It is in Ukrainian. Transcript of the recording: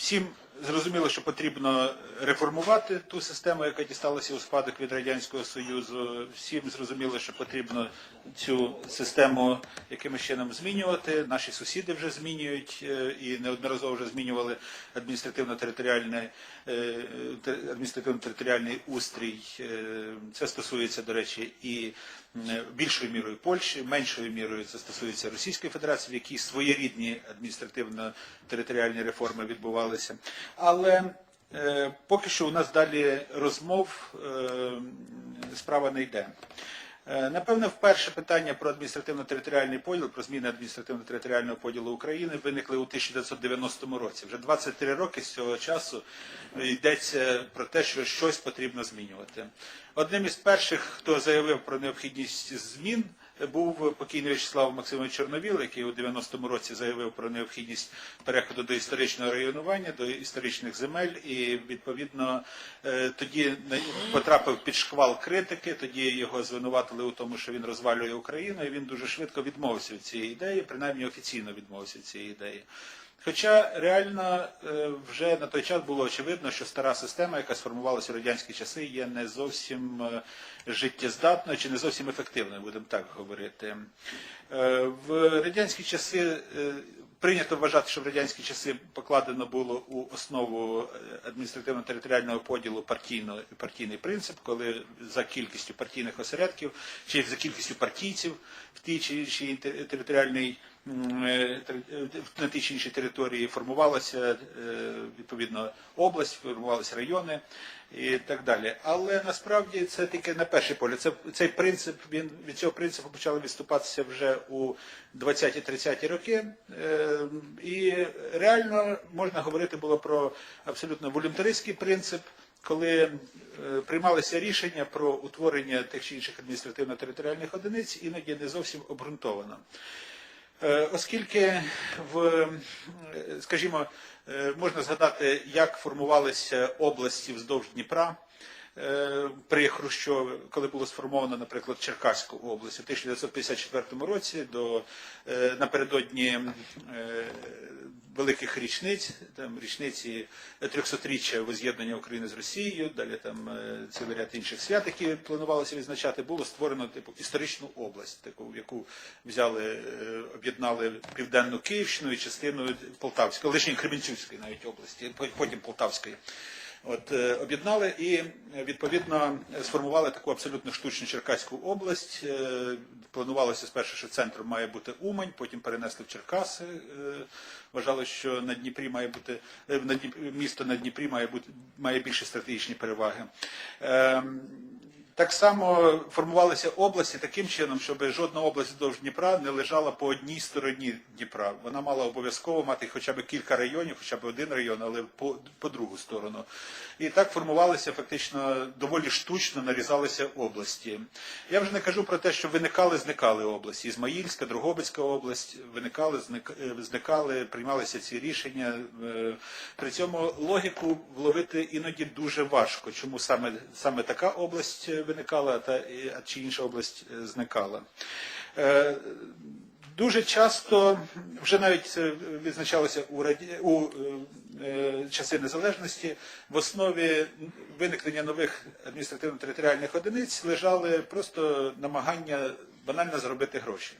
Всім зрозуміло, що потрібно реформувати ту систему, яка дісталася у спадок від Радянського Союзу. Всім зрозуміло, що потрібно цю систему якимось чином змінювати. Наші сусіди вже змінюють е, і неодноразово вже змінювали адміністративно-територіальний е, адміністративно-територіальний устрій. Е, Це стосується, до речі, і більшою мірою Польщі, меншою мірою це стосується Російської Федерації, в якій своєрідні адміністративно-територіальні реформи відбувалися. Але е, поки що у нас далі розмов е, справа не йде. Е, Напевно, вперше питання про адміністративно-територіальний поділ, про зміни адміністративно-територіального поділу України виникли у 1990 році. Вже 23 роки з цього часу йдеться про те, що щось потрібно змінювати. Одним із перших, хто заявив про необхідність змін, був покійний В'ячеслав Максимович Чорновіл, який у 90-му році заявив про необхідність переходу до історичного районування, до історичних земель, і відповідно е, тоді потрапив під шквал критики. Тоді його звинуватили у тому, що він розвалює Україну, і він дуже швидко відмовився від цієї ідеї, принаймні офіційно відмовився від цієї ідеї. Хоча реально е, вже на той час було очевидно, що стара система, яка сформувалася у радянські часи, є не зовсім е, життєздатною чи не зовсім ефективною, будемо так говорити. Е, В радянські часи прийнято вважати, що в радянські часи покладено було у основу адміністративно-територіального поділу партійно, партійний принцип, коли за кількістю партійних осередків чи за кількістю партійців в тій чи іншій територіальній на тій чи іншій території формувалася е, відповідно область, формувалися райони і так далі. Але насправді це тільки на перший погляд. Це цей принцип він від цього принципу почали відступатися вже у 20-30 роки. Е, І реально можна говорити було про абсолютно волюнтаристський принцип. Коли е, приймалися рішення про утворення тих чи інших адміністративно-територіальних одиниць, іноді не зовсім обґрунтовано. Е, Оскільки в, е, скажімо, е, можна згадати, як формувалися області вздовж Дніпра при Хрущові, коли було сформовано, наприклад, Черкаську область у 1954 році до е, напередодні е, великих річниць, там річниці 300-річчя воз'єднання України з Росією, далі там е, цілий ряд інших свят, які планувалося відзначати, було створено типу історичну область, таку, яку взяли, е, об'єднали південну Київщину і частину Полтавської, лише Кременчуцької навіть області, потім Полтавської. От е, об'єднали і е, відповідно сформували таку абсолютно штучну Черкаську область. Е, Планувалося спершу, що центром має бути Умань, потім перенесли в Черкаси. Вважали, що на Дніпрі має бути на Дніпрі, місто на Дніпрі має бути має більше стратегічні переваги. Так само формувалися області таким чином, щоб жодна область вздовж Дніпра не лежала по одній стороні Дніпра. Вона мала обов'язково мати хоча б кілька районів, хоча б один район, але по, по другу сторону. І так формувалися фактично доволі штучно нарізалися області. Я вже не кажу про те, що виникали, зникали області. Ізмаїльська, Другобицька область виникали, е, зникали, приймалися ці рішення. Е, При цьому логіку вловити іноді дуже важко. Чому саме, саме така область е, виникала, та чи інша область е, зникала. Е, Дуже часто, вже навіть це відзначалося у, раді... у е, е, часи незалежності, в основі виникнення нових адміністративно-територіальних одиниць лежали просто намагання банально заробити гроші.